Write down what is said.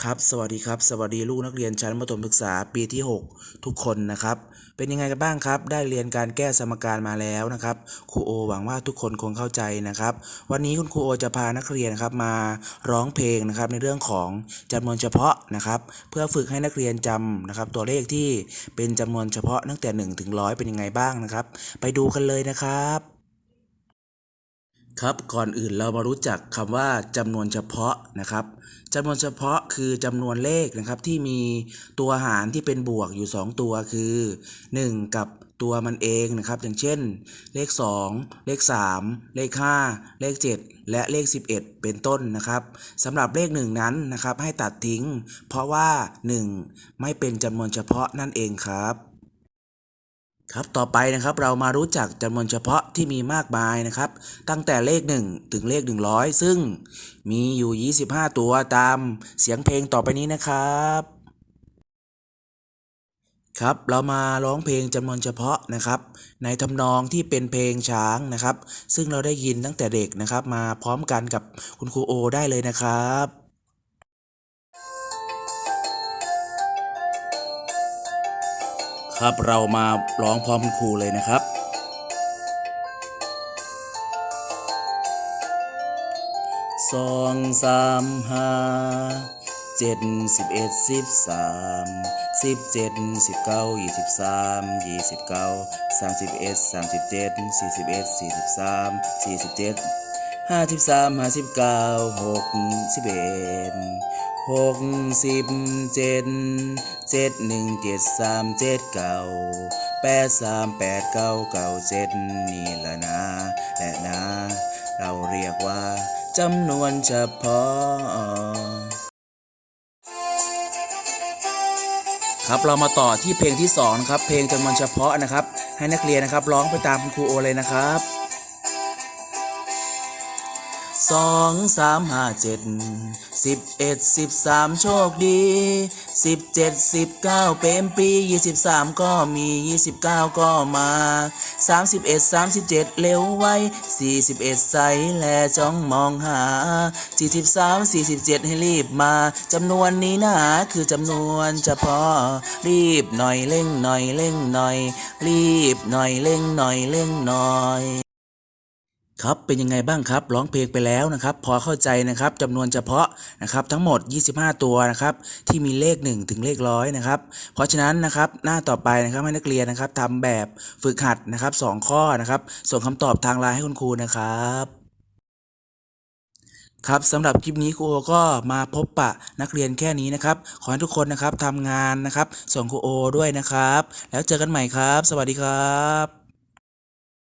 ครับสวัสดีครับ สวัสดีลูกนักเรียนชั้นประถมศึกษาปีที่ 6 ทุกคนนะครับ เป็นยังไงกันบ้างครับ ได้เรียนการแก้สมการมาแล้วนะครับครูโอหวังว่าทุกคนคงเข้าใจนะครับ วันนี้คุณครูโอจะพานักเรียนครับมาร้องเพลงนะครับในเรื่องของจำนวนเฉพาะนะครับ เพื่อฝึกให้นักเรียนจำนะครับ ตัวเลขที่เป็นจำนวนเฉพาะตั้งแต่1ถึงร้อยเป็นยังไงบ้างนะครับ ไปดูกันเลยนะครับ ครับก่อนอื่นเรามารู้จักคำว่าจำนวนเฉพาะนะครับจำนวนเฉพาะคือจำนวนเลขนะครับที่มีตัวหารที่เป็นบวกอยู่ 2 ตัวคือ 1 กับตัวมันเองนะครับ อย่างเช่น เลข 2 เลข 3 เลข 5 เลข 7 และเลข 11 เป็นต้นนะครับสำหรับเลข 1 นั้นนะครับ ให้ตัดทิ้ง เพราะว่า 1 ไม่เป็นจำนวนเฉพาะนั่นเองครับ ครับต่อไปนะครับเรามารู้จักจำนวนเฉพาะที่มีมากมายนะครับ ตั้งแต่เลข 1 ถึงเลข 100 ซึ่งมีอยู่ 25 ตัวตามเสียงเพลงต่อไปนี้นะครับครับเรามาร้องเพลงจำนวนเฉพาะนะครับ ในทำนองที่เป็นเพลงช้างนะครับ ซึ่งเราได้ยินตั้งแต่เด็กนะครับ มาพร้อมกันกับคุณครูโอได้เลยนะครับ ครับ เรามาร้องพร้อมคุณครูเลยนะครับสองสามห้าเจ็ดสิบเอ็ดสิบสามสิบเจ็ดสิบเก้ายี่สิบสามยี่สิบเก้าสามสิบเอ็ดสามสิบเจ็ดสี่สิบเอ็ดสี่สิบสามสี่สิบเจ็ดห้าสิบสามห้าสิบเก้าหกสิบเอ็ด หกสิบเจ็ดเจ็ดหนึ่งเจ็ดสามเจ็ดเก้าแปดสามแปดเก้าเก้าเจ็ดนี่ละนะและนะ เราเรียกว่าจำนวนเฉพาะครับเรามาต่อที่เพลงที่2นะครับเพลงจำนวนเฉพาะนะครับ ให้นักเรียนนะครับร้องไปตามคุณครูโอเลยนะครับ สองสามห้าเจ็ดสิบเอ็ดสิบสามโชคดีสิบเจ็ดสิบเก้าเป็นปียี่สิบสามก็มียี่สิบเก้าก็มาสามสิบเอ็ดสามสิบเจ็ดเร็วไวสี่สิบเอ็ดใสแลจ้องมองหาสี่สิบสามสี่สิบเจ็ดให้รีบมาจำนวนนี้นะคือจำนวนเฉพาะรีบหน่อยเร่งหน่อยเร่งหน่อย รีบหน่อยเร่งหน่อยเร่งหน่อย ครับเป็นยังไงบ้างครับร้องเพลงไปแล้วนะครับ พอเข้าใจนะครับจำนวนเฉพาะนะครับทั้งหมด 25 ตัวนะครับที่มีเลข 1 ถึงเลขร้อยนะครับเพราะฉะนั้นนะครับหน้าต่อไปนะครับให้นักเรียนนะครับทำแบบฝึกหัดนะครับสองข้อนะครับส่งคำตอบทางไลน์ให้คุณครูนะครับครับสำหรับคลิปนี้ครูโอก็มาพบปะนักเรียนแค่นี้นะครับ ขอให้ทุกคนนะครับทำงานนะครับ ส่งครูโอด้วยนะครับ แล้วเจอกันใหม่ครับ สวัสดีครับ